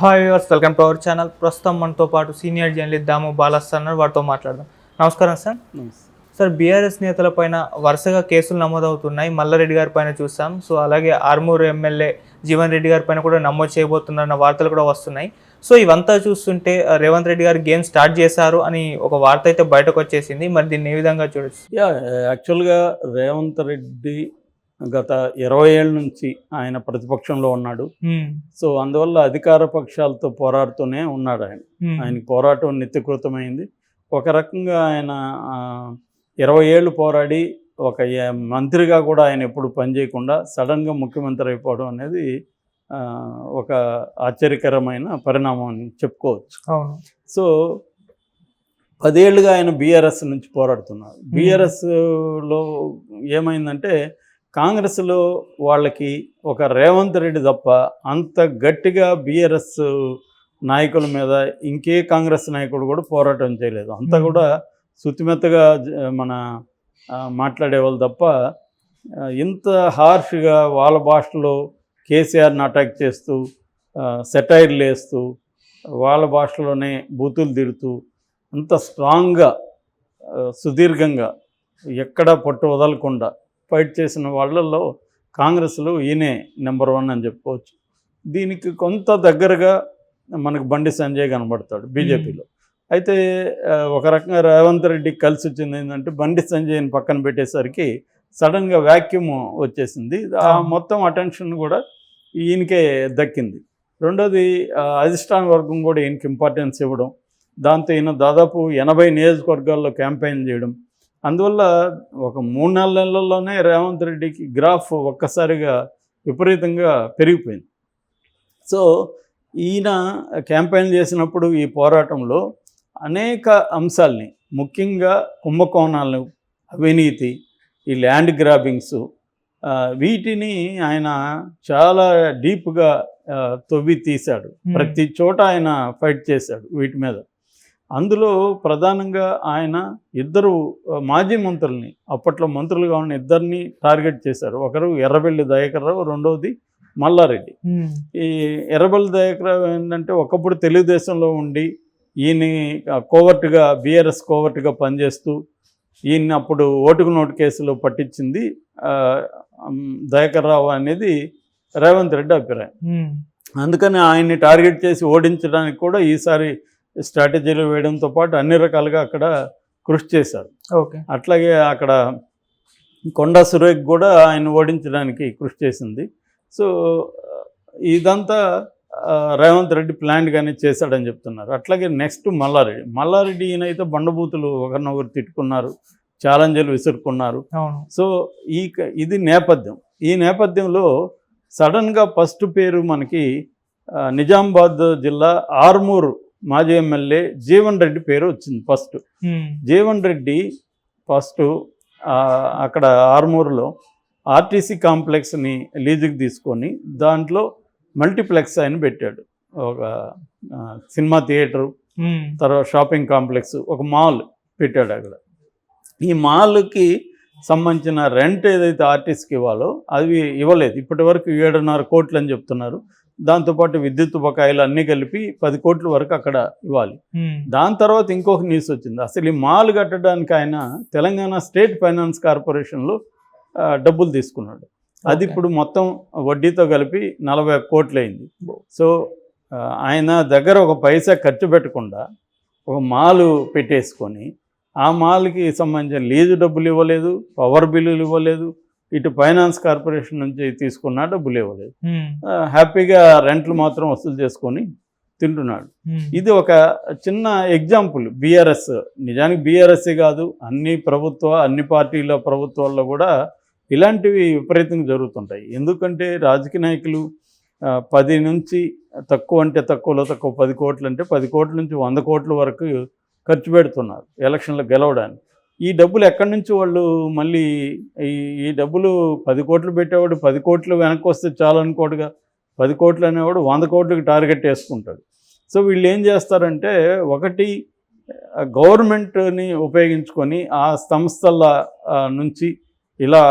Hi viewers welcome to our channel ప్రస్తుతం మనతో పాటు సీనియర్ జర్నలిస్ట్ దాము బాలస్ అన్నారు వారితో మాట్లాడదాం. నమస్కారం సార్. సార్ బీఆర్ఎస్ నేతల పైన వరుసగా కేసులు నమోదవుతున్నాయి. మల్లారెడ్డి గారి పైన చూసాం. సో అలాగే ఆర్మూర్ ఎమ్మెల్యే జీవన్ రెడ్డి గారి పైన కూడా నమోదు చేయబోతున్నారన్న వార్తలు కూడా వస్తున్నాయి. సో ఇవంతా చూస్తుంటే రేవంత్ రెడ్డి గారు గేమ్ స్టార్ట్ చేశారు అని ఒక వార్త అయితే బయటకు వచ్చేసింది. మరి దీన్ని ఏ విధంగా చూడొచ్చు? యా యాక్చువల్గా రేవంత్ రెడ్డి గత ఇరవై ఏళ్ళ నుంచి ఆయన ప్రతిపక్షంలో ఉన్నాడు. సో అందువల్ల అధికార పక్షాలతో పోరాడుతూనే ఉన్నాడు ఆయన. హ్మ్, ఆయనకి పోరాటం నిత్యకృతమైంది. ఒక రకంగా ఆయన ఇరవై ఏళ్ళు పోరాడి ఒక మంత్రిగా కూడా ఆయన ఎప్పుడు పనిచేయకుండా సడన్గా ముఖ్యమంత్రి అయిపోవడం అనేది ఒక ఆశ్చర్యకరమైన పరిణామం అని చెప్పుకోవచ్చు. అవును. సో పదేళ్ళుగా ఆయన బీఆర్ఎస్ నుంచి పోరాడుతున్నారు. బీఆర్ఎస్లో ఏమైందంటే కాంగ్రెస్లో వాళ్ళకి ఒక రేవంత్ రెడ్డి తప్ప అంత గట్టిగా బీఆర్ఎస్ నాయకుల మీద ఇంకే కాంగ్రెస్ నాయకుడు కూడా పోరాటం చేయలేదు అంతా. కూడా శుతిమెత్తగా జ- మన ఆ, మాట్లాడే వాళ్ళు తప్ప ఇంత హార్ష్గా వాళ్ళ భాషలో కేసీఆర్ని అటాక్ చేస్తూ సెటైర్లు వేస్తూ వాళ్ళ భాషలోనే బూతులు తిడుతూ అంత స్ట్రాంగ్గా సుదీర్ఘంగా ఎక్కడా పట్టు వదలకుండా ఫైట్ చేసిన వాళ్ళల్లో కాంగ్రెస్లో ఈయనే నెంబర్ వన్ అని చెప్పుకోవచ్చు. దీనికి కొంత దగ్గరగా మనకు బండి సంజయ్ కనబడతాడు బీజేపీలో. అయితే ఒక రకంగా రేవంత్ రెడ్డికి కలిసి వచ్చింది ఏంటంటే బండి సంజయ్ని పక్కన పెట్టేసరికి సడన్గా వ్యాక్యూమ్ వచ్చేసింది. ఆ. మొత్తం అటెన్షన్ కూడా ఈయనకే దక్కింది. రెండోది అధిష్టాన వర్గం కూడా ఈయనకి ఇంపార్టెన్స్ ఇవ్వడం. దాంతో ఈయన దాదాపు ఎనభై నియోజకవర్గాల్లో క్యాంపెయిన్ చేయడం. అందువల్ల ఒక మూడు నాలుగు నెలల్లోనే రేవంత్ రెడ్డికి గ్రాఫ్ ఒక్కసారిగా విపరీతంగా పెరిగిపోయింది. సో ఈయన క్యాంపెయిన్ చేసినప్పుడు ఈ పోరాటంలో అనేక అంశాల్ని ముఖ్యంగా కుంభకోణాలు అవినీతి ఈ ల్యాండ్ గ్రాబింగ్స్ వీటిని ఆయన చాలా డీప్గా తవ్వి తీశాడు. ప్రతి చోట ఆయన ఫైట్ చేశాడు వీటి మీద. అందులో ప్రధానంగా ఆయన ఇద్దరు మాజీ మంత్రుల్ని అప్పట్లో మంత్రులుగా ఉన్న ఇద్దరిని టార్గెట్ చేశారు. ఒకరు ఎర్రబెల్లి దయాకర్ రావు రెండవది మల్లారెడ్డి ఈ ఎర్రబెల్లి దయాకర్ రావు ఏంటంటే ఒకప్పుడు తెలుగుదేశంలో ఉండి ఈయన్ని కోవర్ట్గా బీఆర్ఎస్ కోవర్ట్గా పనిచేస్తూ ఈయన్ని అప్పుడు ఓటుకు నోటు కేసులో పట్టించింది ఆ, ఉమ్, దయాకర్ రావు అనేది రేవంత్ రెడ్డి అభిప్రాయం. అందుకని ఆయన్ని టార్గెట్ చేసి ఓడించడానికి కూడా ఈసారి స్ట్రాటజీలు వేయడంతో పాటు అన్ని రకాలుగా అక్కడ కృషి చేశారు. ఓకే. అట్లాగే అక్కడ కొండా సురేఖ్ కూడా ఆయన ఓడించడానికి కృషి చేసింది. సో ఇదంతా రేవంత్ రెడ్డి ప్లాన్గానే చేశాడని చెప్తున్నారు. అట్లాగే నెక్స్ట్ మల్లారెడ్డి. మల్లారెడ్డి ఈయనైతే బండబూతులు ఒకరినొకరు తిట్టుకున్నారు ఛాలెంజ్లు విసురుకున్నారు. సో ఈ ఇది నేపథ్యం. ఈ నేపథ్యంలో సడన్గా ఫస్ట్ పేరు మనకి నిజామాబాద్ జిల్లా ఆర్మూర్ మాజీ ఎమ్మెల్యే జీవన్ రెడ్డి పేరు వచ్చింది ఫస్ట్. జీవన్ రెడ్డి ఫస్ట్ అక్కడ ఆర్మూర్లో ఆర్టీసీ కాంప్లెక్స్ని లీజుకి తీసుకొని దాంట్లో మల్టీప్లెక్స్ ఆయన పెట్టాడు. ఒక సినిమా థియేటరు తర్వాత షాపింగ్ కాంప్లెక్స్ ఒక మాల్ పెట్టాడు అక్కడ. ఈ మాల్కి సంబంధించిన రెంట్ ఏదైతే ఆర్టిస్ట్కి ఇవ్వాలో అవి ఇవ్వలేదు. ఇప్పటి వరకు ఏడున్నర కోట్లు అని చెప్తున్నారు. దాంతోపాటు విద్యుత్ బకాయిలు అన్నీ కలిపి పది కోట్ల వరకు అక్కడ ఇవ్వాలి. దాని తర్వాత ఇంకొక న్యూస్ వచ్చింది. అసలు ఈ మాల్ కట్టడానికి ఆయన తెలంగాణ స్టేట్ ఫైనాన్స్ కార్పొరేషన్లో డబ్బులు తీసుకున్నాడు. అది. ఇప్పుడు మొత్తం వడ్డీతో కలిపి నలభై కోట్లు అయింది సో ఆయన దగ్గర ఒక పైసా ఖర్చు పెట్టకుండా ఒక మాలు పెట్టేసుకొని ఆ మాల్కి సంబంధించిన లీజు డబ్బులు ఇవ్వలేదు పవర్ బిల్లులు ఇవ్వలేదు ఇటు ఫైనాన్స్ కార్పొరేషన్ నుంచి తీసుకున్న డబ్బులు ఇవ్వలేదు. హ్యాపీగా రెంట్లు మాత్రం వసూలు చేసుకొని తింటున్నాడు. ఇది ఒక చిన్న ఎగ్జాంపుల్. బీఆర్ఎస్ నిజానికి బీఆర్ఎస్ కాదు అన్ని ప్రభుత్వ అన్ని పార్టీల ప్రభుత్వాల్లో కూడా ఇలాంటివి విపరీతంగా జరుగుతుంటాయి. ఎందుకంటే రాజకీయ నాయకులు పది నుంచి తక్కువ అంటే తక్కువలో తక్కువ పది కోట్లు అంటే పది కోట్ల నుంచి వంద కోట్ల వరకు ఖర్చు పెడుతున్నారు ఎలక్షన్లో గెలవడానికి. ఈ డబ్బులు ఎక్కడి నుంచి వాళ్ళు మళ్ళీ ఈ ఈ డబ్బులు పది కోట్లు పెట్టేవాడు పది కోట్లు వెనక్కి వస్తే చాలు అనుకోడుగా. పది కోట్లు అనేవాడు వంద కోట్లకి టార్గెట్ వేసుకుంటాడు. సో వీళ్ళు ఏం చేస్తారంటే ఒకటి గవర్నమెంట్ని ఉపయోగించుకొని ఆ సంస్థల నుంచి ఇలా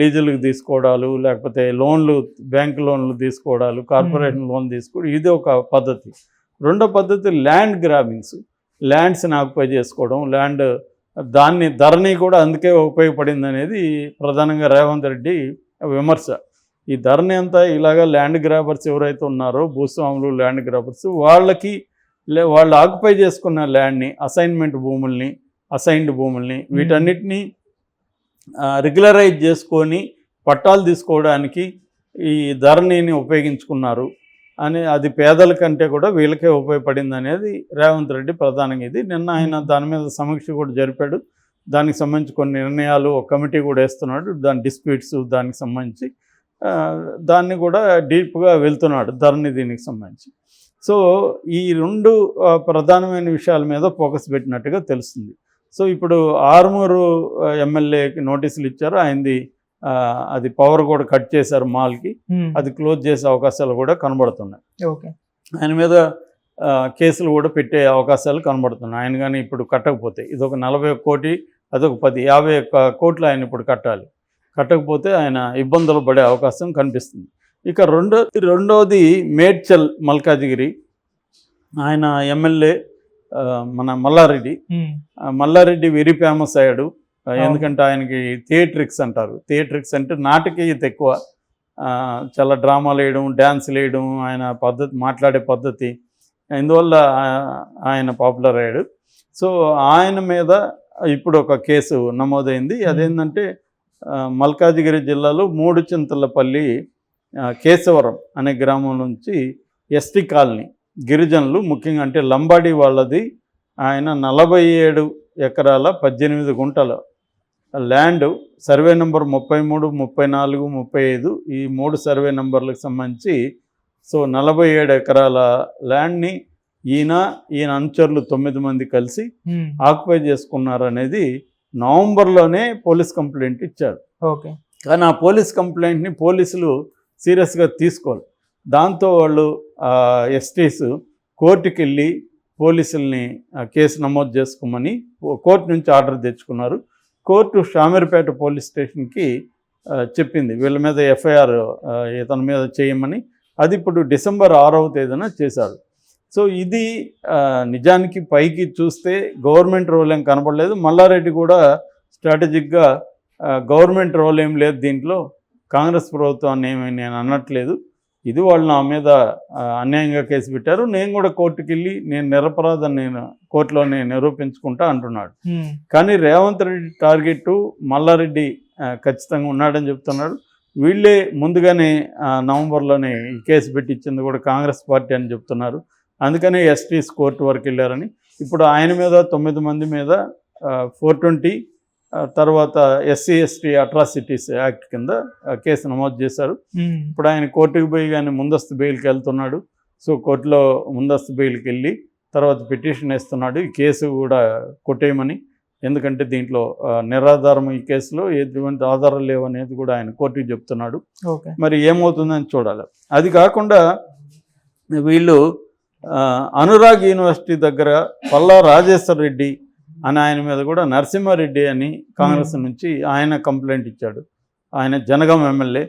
లీజులకు తీసుకోవడాలు లేకపోతే లోన్లు బ్యాంక్ లోన్లు తీసుకోవడాలు కార్పొరేషన్ లోన్ తీసుకోవడం ఇది ఒక పద్ధతి. రెండో పద్ధతి ల్యాండ్ గ్రాబింగ్స్. ల్యాండ్స్ని ఆక్యుపై చేసుకోవడం ల్యాండ్ దాన్ని ధరని కూడా అందుకే ఉపయోగపడింది అనేది ప్రధానంగా రేవంత్ రెడ్డి విమర్శ. ఈ ధరని అంతా ఇలాగా ల్యాండ్ గ్రాబర్స్ ఎవరైతే ఉన్నారో భూస్వాములు ల్యాండ్ గ్రాబర్స్ వాళ్ళకి లే- వాళ్ళు ఆక్యుపై చేసుకున్న ల్యాండ్ని అసైన్మెంట్ భూముల్ని అసైన్డ్ భూముల్ని వీటన్నిటిని రెగ్యులరైజ్ చేసుకొని పట్టాలు తీసుకోవడానికి ఈ ధరణిని ఉపయోగించుకున్నారు. అని అది పేదల కంటే కూడా వీళ్ళకే ఉపయోగపడింది అనేది రేవంత్ రెడ్డి ప్రధానంగా ఇది. నిన్న ఆయన దాని మీద సమీక్ష కూడా జరిపాడు. దానికి సంబంధించి కొన్ని నిర్ణయాలు ఒక కమిటీ కూడా వేస్తున్నాడు. దాని డిస్ప్యూట్స్ దానికి సంబంధించి దాన్ని కూడా డీప్గా వెళ్తున్నాడు ధరణి దీనికి సంబంధించి. సో ఈ రెండు ప్రధానమైన విషయాల మీద ఫోకస్ పెట్టినట్టుగా తెలుస్తుంది. సో ఇప్పుడు ఆరుమూరు ఎమ్మెల్యేకి నోటీసులు ఇచ్చారు. ఆయనది అది పవర్ కూడా కట్ చేశారు మాల్కి. అది క్లోజ్ చేసే అవకాశాలు కూడా కనబడుతున్నాయి. ఓకే. ఆయన మీద కేసులు కూడా పెట్టే అవకాశాలు కనబడుతున్నాయి. ఆయన కానీ ఇప్పుడు కట్టకపోతే ఇది ఒక నలభై కోటి అదొక పది యాభై కోట్లు ఆయన ఇప్పుడు కట్టాలి. కట్టకపోతే ఆయన ఇబ్బందులు పడే అవకాశం కనిపిస్తుంది. ఇక రెండో రెండోది మేడ్చల్ మల్కాజిగిరి. ఆయన ఎమ్మెల్యే మన మల్లారెడ్డి. మల్లారెడ్డి వెరీ ఫేమస్ అయ్యాడు. ఎందుకంటే ఆయనకి థియేట్రిక్స్ అంటారు. థియేట్రిక్స్ అంటే నాటకీయత ఎక్కువ. చాలా డ్రామాలు వేయడం డ్యాన్సులు వేయడం ఆయన పద్ధతి మాట్లాడే పద్ధతి. ఇందువల్ల ఆయన పాపులర్ అయ్యాడు. సో ఆయన మీద ఇప్పుడు ఒక కేసు నమోదైంది. అదేంటంటే మల్కాజిగిరి జిల్లాలో మూడు చింతలపల్లి కేశవరం అనే గ్రామం నుంచి ఎస్టీ కాలనీ గిరిజనులు ముఖ్యంగా అంటే లంబాడి వాళ్ళది. ఆయన నలభై ఏడు ఎకరాల పద్దెనిమిది గుంటల ల్యాండ్ సర్వే నెంబర్ ముప్పై మూడు ముప్పై నాలుగు ముప్పై ఐదు ఈ మూడు సర్వే నెంబర్లకు సంబంధించి సో నలభై ఏడు ఎకరాల ల్యాండ్ని ఈయన ఈయన అనుచరులు తొమ్మిది మంది కలిసి ఆక్యుపై చేసుకున్నారు అనేది నవంబర్లోనే పోలీస్ కంప్లైంట్ ఇచ్చారు. ఓకే. కానీ ఆ పోలీస్ కంప్లైంట్ని పోలీసులు సీరియస్గా తీసుకోవాలి. దాంతో వాళ్ళు ఎస్టీస్ కోర్టుకి వెళ్ళి పోలీసుల్ని కేసు నమోదు చేసుకోమని కోర్టు నుంచి ఆర్డర్ తెచ్చుకున్నారు. కోర్టు షామీర్పేట పోలీస్ స్టేషన్కి చెప్పింది. వీళ్ళ మీద ఎఫ్ఐఆర్ ఇతని మీద చేయమని. అది ఇప్పుడు డిసెంబర్ ఆరవ తేదీన చేశారు. సో ఇది నిజానికి పైకి చూస్తే గవర్నమెంట్ రోల్ ఏం కనపడలేదు మల్లారెడ్డి కూడా స్ట్రాటజిక్గా గవర్నమెంట్ రోల్ ఏం లేదు దీంట్లో. కాంగ్రెస్ ప్రభుత్వాన్ని ఏమీ నేను అనట్లేదు. ఇది వాళ్ళు నా మీద అన్యాయంగా కేసు పెట్టారు. నేను కూడా కోర్టుకి వెళ్ళి నేను నిరపరాధం నేను కోర్టులోనే నిరూపించుకుంటా అంటున్నాడు. కానీ రేవంత్ రెడ్డి టార్గెట్ మల్లారెడ్డి ఖచ్చితంగా ఉన్నాడని చెప్తున్నాడు. వీళ్ళే ముందుగానే నవంబర్లోనే ఈ కేసు పెట్టించింది కూడా కాంగ్రెస్ పార్టీ అని చెప్తున్నారు. అందుకనే ఎస్టీస్ కోర్టు వరకు వెళ్ళారని. ఇప్పుడు ఆయన మీద తొమ్మిది మంది మీద ఫోర్ ట్వంటీ తర్వాత ఎస్సీ ఎస్టీ అట్రాసిటీస్ యాక్ట్ కింద కేసు నమోదు చేశారు. ఇప్పుడు ఆయన కోర్టుకు పోయి కానీ ముందస్తు బెయిల్కి వెళ్తున్నాడు. సో కోర్టులో ముందస్తు బెయిల్కి వెళ్ళి తర్వాత పిటిషన్ వేస్తున్నాడు. ఈ కేసు కూడా కొట్టేయమని. ఎందుకంటే దీంట్లో నిరాధారం ఈ కేసులో ఎటువంటి ఆధారాలు లేవు అనేది కూడా ఆయన కోర్టుకి చెప్తున్నాడు. ఓకే. మరి ఏమవుతుందని చూడాలి. అది కాకుండా వీళ్ళు అనురాగ్ యూనివర్సిటీ దగ్గర పల్లా రాజేశ్వర్ రెడ్డి అని ఆయన మీద కూడా నరసింహారెడ్డి అని కాంగ్రెస్ నుంచి ఆయన కంప్లైంట్ ఇచ్చాడు. ఆయన జనగం ఎమ్మెల్యే.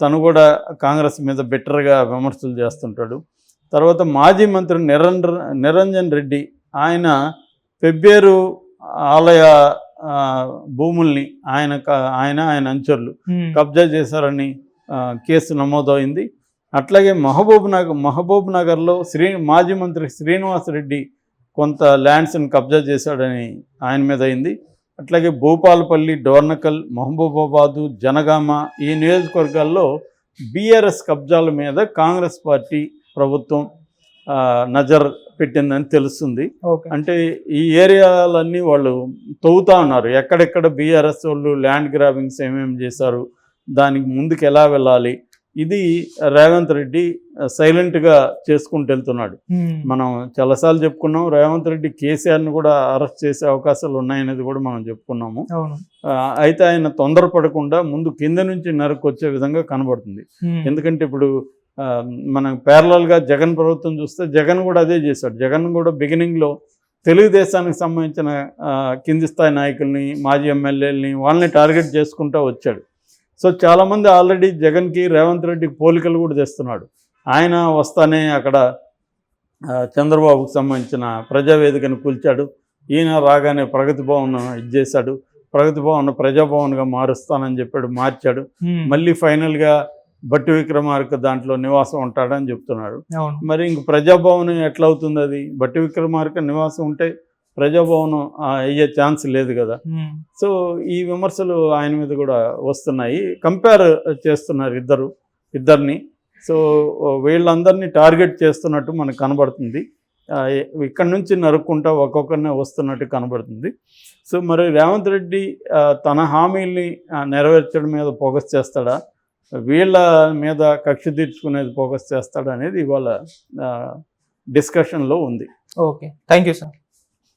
తను కూడా కాంగ్రెస్ మీద బెటర్గా విమర్శలు చేస్తుంటాడు. తర్వాత మాజీ మంత్రి నిరంజన్ నిరంజన్ రెడ్డి ఆయన పెబ్బేరు ఆలయ భూముల్ని ఆయన ఆయన ఆయన అంచర్లు కబ్జా చేశారని కేసు నమోదైంది. అట్లాగే మహబూబ్ నగర్ మహబూబ్ నగర్లో శ్రీ మాజీ మంత్రి శ్రీనివాస్ రెడ్డి కొంత ల్యాండ్స్ని కబ్జా చేశాడని ఆయన మీద అయింది. అట్లాగే భూపాలపల్లి డోర్నకల్ మహబూబాబాదు జనగామ ఈ నియోజకవర్గాల్లో బీఆర్ఎస్ కబ్జాల మీద కాంగ్రెస్ పార్టీ ప్రభుత్వం నజర్ పెట్టిందని తెలుస్తుంది. అంటే ఈ ఏరియాలన్నీ వాళ్ళు తవ్వుతా ఉన్నారు. ఎక్కడెక్కడ బీఆర్ఎస్ వాళ్ళు ల్యాండ్ గ్రాబింగ్స్ ఏమేమి చేశారు దానికి ముందుకు ఎలా వెళ్ళాలి ఇది రేవంత్ రెడ్డి సైలెంట్గా చేసుకుంటూ వెళ్తున్నాడు. మనం చాలాసార్లు చెప్పుకున్నాం రేవంత్ రెడ్డి కేసీఆర్ని కూడా అరెస్ట్ చేసే అవకాశాలు ఉన్నాయనేది కూడా మనం చెప్పుకున్నాము. అయితే ఆయన తొందరపడకుండా ముందు కింద నుంచి నరకు వచ్చే విధంగా కనబడుతుంది. ఎందుకంటే ఇప్పుడు మనం ప్యారలల్గా జగన్ ప్రభుత్వం చూస్తే జగన్ కూడా అదే చేశాడు. జగన్ కూడా బిగినింగ్లో తెలుగుదేశానికి సంబంధించిన కింది స్థాయి నాయకుల్ని మాజీ ఎమ్మెల్యేలని వాళ్ళని టార్గెట్ చేసుకుంటూ వచ్చాడు. సో చాలామంది ఆల్రెడీ జగన్కి రేవంత్ రెడ్డికి పోలికలు కూడా తెస్తున్నాడు ఆయన వస్తానే అక్కడ చంద్రబాబుకు సంబంధించిన ప్రజావేదికను కూల్చాడు. ఈయన రాగానే ప్రగతి భవన్ ఇది చేశాడు. ప్రగతి భవన్ ప్రజాభవన్గా మారుస్తానని చెప్పాడు మార్చాడు. మళ్ళీ ఫైనల్గా బట్టి విక్రమార్క దాంట్లో నివాసం ఉంటాడని చెప్తున్నాడు. మరి ఇంక ప్రజాభవనం ఎట్లా అవుతుంది అది? బట్టి విక్రమార్క నివాసం ఉంటే ప్రజాభవనం అయ్యే ఛాన్స్ లేదు కదా. సో ఈ విమర్శలు ఆయన మీద కూడా వస్తున్నాయి. కంపేర్ చేస్తున్నారు ఇద్దరు ఇద్దరిని. సో వీళ్ళందరినీ టార్గెట్ చేస్తున్నట్టు మనకు కనబడుతుంది. ఇక్కడ నుంచి నరుక్కుంటా ఒక్కొక్కరినే వస్తున్నట్టు కనబడుతుంది. సో మరి రేవంత్ రెడ్డి తన హామీల్ని నెరవేర్చడం మీద ఫోకస్ చేస్తాడా? వీళ్ళ మీద కక్ష తీర్చుకునేది ఫోకస్ చేస్తాడా అనేది ఇవాళ డిస్కషన్లో ఉంది. ఓకే. Thank you sir.